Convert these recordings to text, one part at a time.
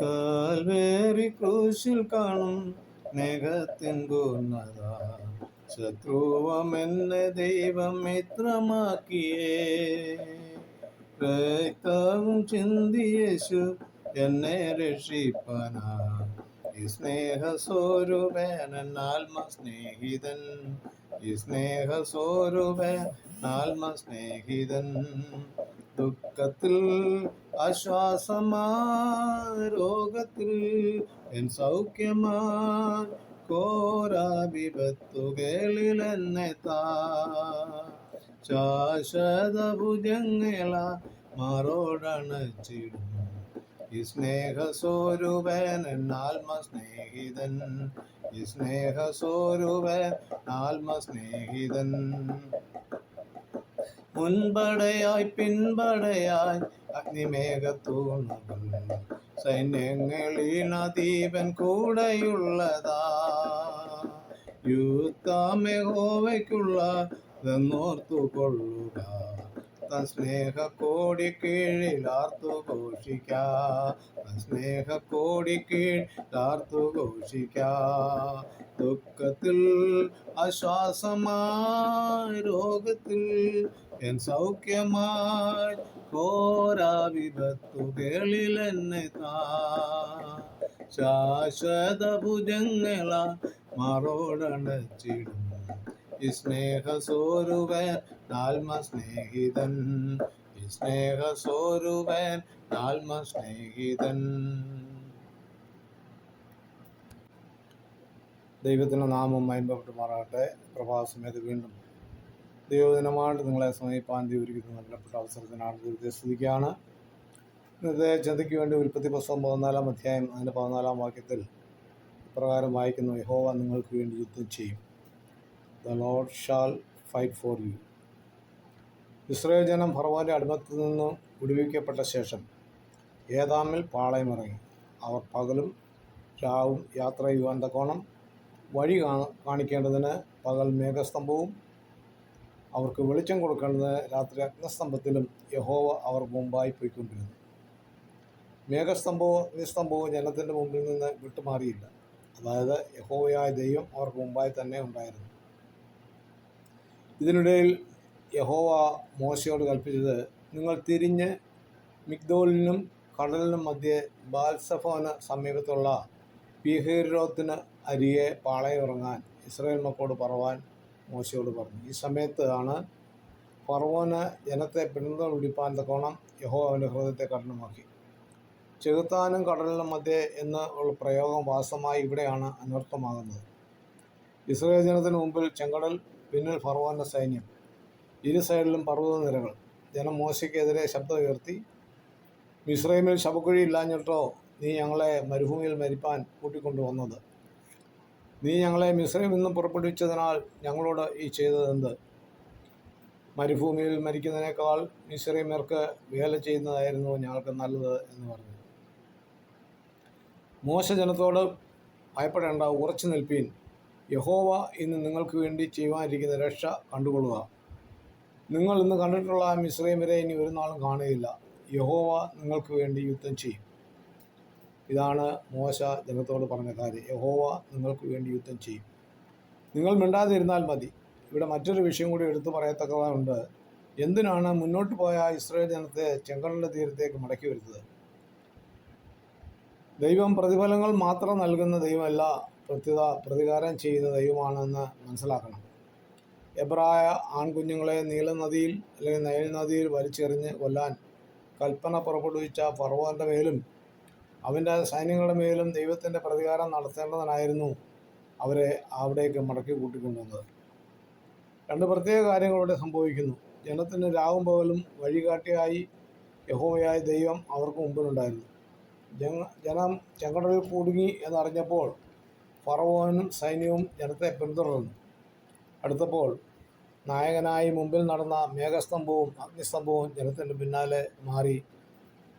കാൽവേറി ക്രൂശിൽ കാണും മേഘത്തിൻ പൂർണത ശത്രുവമെന്നെ ദൈവം മിത്രമാക്കിയേ. രക്തവും ചിന്തിയേശു എന്നെ രക്ഷിപ്പനാ. ഈ സ്നേഹ സ്വരൂപേനൻ ആത്മ സ്നേഹിതൻ ഈ സ്നേഹ സ്വരൂപൻ ആത്മ സ്നേഹിതൻ ദുഃഖത്തിൽ ആശ്വാസമാ രോഗത്തിൽ എൻ സൗഖ്യമാ കോരാവിപത്തുകളിൽ എന്നെ താ. മാറോടണച്ചിടും. ഈ സ്നേഹ സ്വരൂപൻ ആത്മ സ്നേഹിതൻ ഈ സ്നേഹ സ്വരൂപൻ ആത്മ സ്നേഹിതൻ മുൻപടയായി പിൻപടയായി അഗ്നിമേഘത്തൂണും സൈന്യങ്ങളിൽ അതീപൻ കൂടെയുള്ളതാ. യുദ്ധമെഹോവയ്ക്കുള്ള എന്നോർത്തു കൊള്ളുക സ്നേഹ കോടി കീഴിൽ ആർത്തു ഘോഷിക്ക. സ്നേഹ കോടി കീഴിൽ ആർത്തു ഘോഷിക്ക. ദുഃഖത്തിൽ ആശ്വാസമായി രോഗത്തിൽ എൻ സൗഖ്യമായി ഘോരാവിപത്തുകളിൽ എന്നെ താ. ശാശ്വത ഭുജങ്ങള മാറോടണച്ചിടും. ഈ സ്നേഹ സ്വരൂപൻ ആത്മ സ്നേഹിതൻ ഈ സ്നേഹ സ്വരൂപൻ ആത്മ സ്നേഹിതൻ ദൈവത്തിന്റെ നാമം മയമ്പപ്പെട്ടുമാറാകട്ടെ പ്രഭാസമേത് വീണ്ടും ദൈവദിനമായിട്ട് നിങ്ങളെ സമീപാൻ ഒരുക്കുന്ന നല്ലപ്പെട്ട അവസരത്തിനാണ് ദൈവത്തെ സ്തുതിക്കുകയാണ്. ഇന്നത്തെ ചിന്തയ്ക്ക് വേണ്ടി ഉൽപ്പത്തി പുസ്തകം പതിനാലാം അധ്യായം അതിന്റെ പതിനാലാം വാക്യത്തിൽ ഇപ്രകാരം വായിക്കുന്നു യഹോവ നിങ്ങൾക്ക് വേണ്ടി യുദ്ധം ചെയ്യും. The lord shall fight for you Israel ജനം ഫറവാന്റെ അടിമത്തിൽ നിന്ന് വിടുവിക്കപ്പെട്ട ശേഷം ഏതാമിൽ പാളയമിറങ്ങി അവർ പകലും രാവും യാത്ര ചെയ്യുവാൻ തക്കോണം വഴി കാണിക്കേണ്ടതിന് പകൽ മേഘസ്തംഭവും അവർക്ക് വെളിച്ചം കൊടുക്കേണ്ടതിന് രാത്രി അഗ്നസ്തംഭത്തിലും യഹോവ അവർക്ക് മുമ്പായി പോയിക്കൊണ്ടിരുന്നു. മേഘസ്തംഭവും അഗ്നിസ്തംഭവും ജനത്തിന്റെ മുമ്പിൽ നിന്ന് വിട്ടുമാറിയില്ല. അതായത് യഹോവയായ ദൈവം അവർക്ക് മുമ്പായി തന്നെ ഉണ്ടായിരുന്നു. ഇതിനിടയിൽ യഹോവ മോശയോട് കൽപ്പിച്ചത് നിങ്ങൾ തിരിഞ്ഞ് മിഗ്ദോലിനും കടലിനും മധ്യേ ബാൽസഫോന് സമീപത്തുള്ള പീഹീരോത്തിന് അരികെ പാളയിറങ്ങാൻ ഇസ്രായേൽ മക്കോട് പറവാൻ മോശയോട് പറഞ്ഞു. ഈ സമയത്ത് ആണ് ജനത്തെ പിന്തുണപിടിപ്പാൻ തക്കോണം യഹോ അവന്റെ ഹൃദയത്തെ കഠിനമാക്കി. ചെകുത്താനും കടലിനും മധ്യേ എന്ന് പ്രയോഗം വാസ്തവമായി ഇവിടെയാണ് അനർത്ഥമാകുന്നത് ഇസ്രായേൽ ജനത്തിന് മുമ്പിൽ ചെങ്കടൽ പിന്നിൽ ഫറവോന്റെ സൈന്യം. ഇരു സൈഡിലും പർവത നിരകൾ. ജനം മോശയ്ക്കെതിരെ ശബ്ദം ഉയർത്തി മിശ്രൈമിൽ ശവക്കുഴി ഇല്ലാഞ്ഞിട്ടോ നീ ഞങ്ങളെ മരുഭൂമിയിൽ മരിപ്പാൻ കൂട്ടിക്കൊണ്ടുവന്നത്? നീ ഞങ്ങളെ മിശ്രയിൽ നിന്നും പുറപ്പെടുവിച്ചതിനാൽ ഞങ്ങളോട് ഈ ചെയ്തതെന്ത് മരുഭൂമിയിൽ മരിക്കുന്നതിനേക്കാൾ മിശ്രൈമർക്ക് വേല ചെയ്യുന്നതായിരുന്നു ഞങ്ങൾക്ക് നല്ലത് എന്ന് പറഞ്ഞു. മോശ ജനത്തോട് ഭയപ്പെടേണ്ട ഉറച്ചു നിൽപ്പീൻ. യഹോവ ഇന്ന് നിങ്ങൾക്ക് വേണ്ടി ചെയ്യുവാനിരിക്കുന്ന രക്ഷ കണ്ടുകൊള്ളുക. നിങ്ങൾ ഇന്ന് കണ്ടിട്ടുള്ള മിശ്രൈമരെ ഇനി ഒരു നാളും കാണുകയില്ല. യഹോവ നിങ്ങൾക്ക് വേണ്ടി യുദ്ധം ചെയ്യും. ഇതാണ് മോശ ജനത്തോട് പറഞ്ഞ കാര്യം. യഹോവ നിങ്ങൾക്ക് വേണ്ടി യുദ്ധം ചെയ്യും. നിങ്ങൾ മിണ്ടാതിരുന്നാൽ മതി. ഇവിടെ മറ്റൊരു വിഷയം കൂടി എടുത്തു പറയത്തക്കതുണ്ട് എന്തിനാണ് മുന്നോട്ട് പോയ ഇസ്രായേൽ ജനത്തെ ചെങ്കടലിന്റെ തീരത്തേക്ക് മടക്കി വരുന്നത്? ദൈവം പ്രതിഫലങ്ങൾ മാത്രം നൽകുന്ന ദൈവമല്ല പ്രത്യുത പ്രതികാരം ചെയ്യുന്ന ദൈവമാണെന്ന് മനസ്സിലാക്കണം. എബ്രായ ആൺകുഞ്ഞുങ്ങളെ നീലനദിയിൽ അല്ലെങ്കിൽ നൈൽ നദിയിൽ വലിച്ചെറിഞ്ഞ് കൊല്ലാൻ കൽപ്പന പുറപ്പെടുവിച്ച ഫറവോന്റെ മേലും അവന്റെ സൈന്യങ്ങളുടെ മേലും ദൈവത്തിന്റെ പ്രതികാരം നടത്തേണ്ടതിനായിരുന്നു അവരെ അവിടേക്ക് മടക്കി കൂട്ടിക്കൊണ്ടുവന്നത്. രണ്ട് പ്രത്യേക കാര്യങ്ങൾ ഇവിടെ സംഭവിക്കുന്നു. ജനത്തിന് രാവും പകലും വഴികാട്ടിയായി യഹോവയായ ദൈവം അവർക്ക് മുമ്പിലുണ്ടായിരുന്നു. ജന ജനം ചെങ്കടലിൽ കുടുങ്ങി എന്നറിഞ്ഞപ്പോൾ ഫറവോനും സൈന്യവും ജനത്തെ പിന്തുടർന്നു. അടുത്തപ്പോൾ നായകനായി മുമ്പിൽ നടന്ന മേഘസ്തംഭവും അഗ്നിസ്തംഭവും ജനത്തിന്റെ പിന്നാലെ മാറി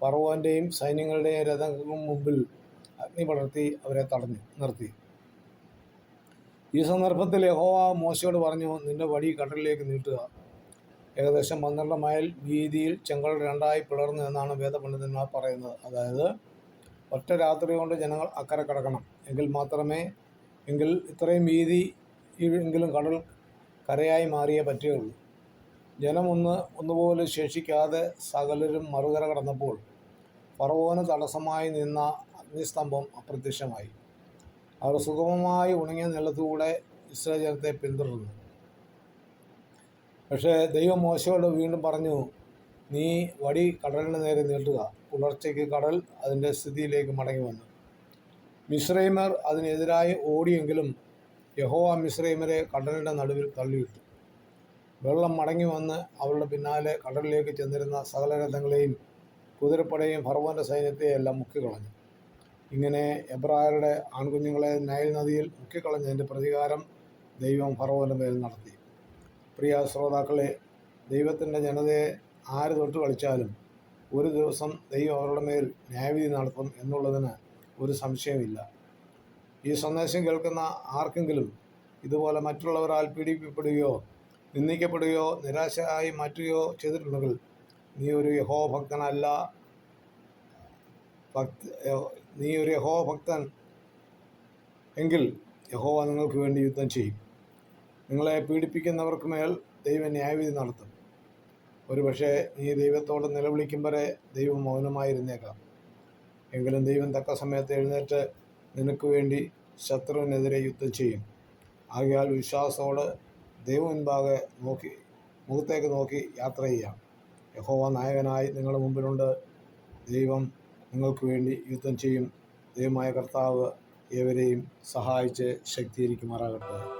ഫറവോന്റെയും സൈന്യങ്ങളുടെയും രഥങ്ങൾക്കും മുമ്പിൽ അഗ്നി പടർത്തി അവരെ തടഞ്ഞു നിർത്തി. ഈ സന്ദർഭത്തിൽ യഹോവ മോശയോട് പറഞ്ഞു നിന്റെ വടി കടലിലേക്ക് നീട്ടുക. ഏകദേശം പന്ത്രണ്ട് മൈൽ വീതിയിൽ ചെങ്കടൽ രണ്ടായി പിളർന്നു എന്നാണ് വേദപണ്ഡിതന്മാർ പറയുന്നത്. അതായത് ഒറ്റ രാത്രി കൊണ്ട് ജനങ്ങൾ അക്കരെ കടക്കണം. എങ്കിൽ മാത്രമേ എങ്കിൽ ഇത്രയും വീതി എങ്കിലും കടൽ കരയായി മാറിയേ പറ്റുകയുള്ളൂ. ജനം ഒന്ന് ഒന്നുപോലെ ശേഷിക്കാതെ സകലരും മറുകര കടന്നപ്പോൾ ഫറവോന് തടസ്സമായി നിന്ന അഗ്നിസ്തംഭം അപ്രത്യക്ഷമായി. അവർ സുഗമമായി ഉണങ്ങിയ നിലത്തൂടെ ഇസ്രായേൽ പിന്തുടർന്നു. പക്ഷേ ദൈവം മോശയോട് വീണ്ടും പറഞ്ഞു നീ വടി കടലിന് നേരെ നീട്ടുക. പുലർച്ചയ്ക്ക് കടൽ അതിന്റെ സ്ഥിതിയിലേക്ക് മടങ്ങി വന്നു. മിശ്രൈമർ അതിനെതിരായി ഓടിയെങ്കിലും യഹോവ മിശ്രൈമരെ കടലിന്റെ നടുവിൽ തള്ളിയിട്ടു. വെള്ളം മടങ്ങി വന്ന് അവരുടെ പിന്നാലെ കടലിലേക്ക് ചെന്നിരുന്ന സകല രഥങ്ങളെയും കുതിരപ്പടയും ഫർവോന്റെ സൈന്യത്തെയും എല്ലാം മുക്കിക്കളഞ്ഞു. ഇങ്ങനെ എബ്രായരുടെ ആൺകുഞ്ഞുങ്ങളെ നൈൽ നദിയിൽ മുക്കിക്കളഞ്ഞതിന്റെ പ്രതികാരം ദൈവം ഫറവോന്റെ മേൽ നടത്തി. പ്രിയ ശ്രോതാക്കളെ ദൈവത്തിന്റെ ജനതയെ ആര് തൊട്ട് കളിച്ചാലും ഒരു ദിവസം ദൈവം അവരുടെ മേൽ ന്യായവിധി നടത്തും എന്നുള്ളതിന് ഒരു സംശയമില്ല ഈ സന്ദേശം കേൾക്കുന്ന ആർക്കെങ്കിലും ഇതുപോലെ മറ്റുള്ളവരാൽ പീഡിപ്പിക്കപ്പെടുകയോ നിന്ദിക്കപ്പെടുകയോ നിരാശയായി മാറ്റുകയോ ചെയ്തിട്ടുണ്ടെങ്കിൽ നീ ഒരു യഹോ ഭക്തനല്ല ഭക്ത നീ ഒരു യഹോ ഭക്തൻ എങ്കിൽ യഹോവ നിങ്ങൾക്ക് വേണ്ടി യുദ്ധം ചെയ്യും. നിങ്ങളെ പീഡിപ്പിക്കുന്നവർക്ക് മേൽ ദൈവം ന്യായവിധി നടത്തും. ഒരുപക്ഷെ നീ ദൈവത്തോട് നിലവിളിക്കും വരെ ദൈവം മൗനമായിരുന്നേക്കാം. എങ്കിലും ദൈവം തക്ക സമയത്ത് എഴുന്നേറ്റ് നിനക്ക് വേണ്ടി ശത്രുവിനെതിരെ യുദ്ധം ചെയ്യും. ആകയാൽ വിശ്വാസത്തോട് ദൈവമുൻപാകെ നോക്കി മുഖത്തേക്ക് നോക്കി യാത്ര ചെയ്യാം. യഹോവ നായകനായി നിങ്ങളുടെ മുമ്പിലുണ്ട്. ദൈവം നിങ്ങൾക്ക് വേണ്ടി യുദ്ധം ചെയ്യും. ദൈവമായ കർത്താവ് ഏവരെയും സഹായിച്ച് ശക്തീകരിക്കുമാറാകട്ടെ.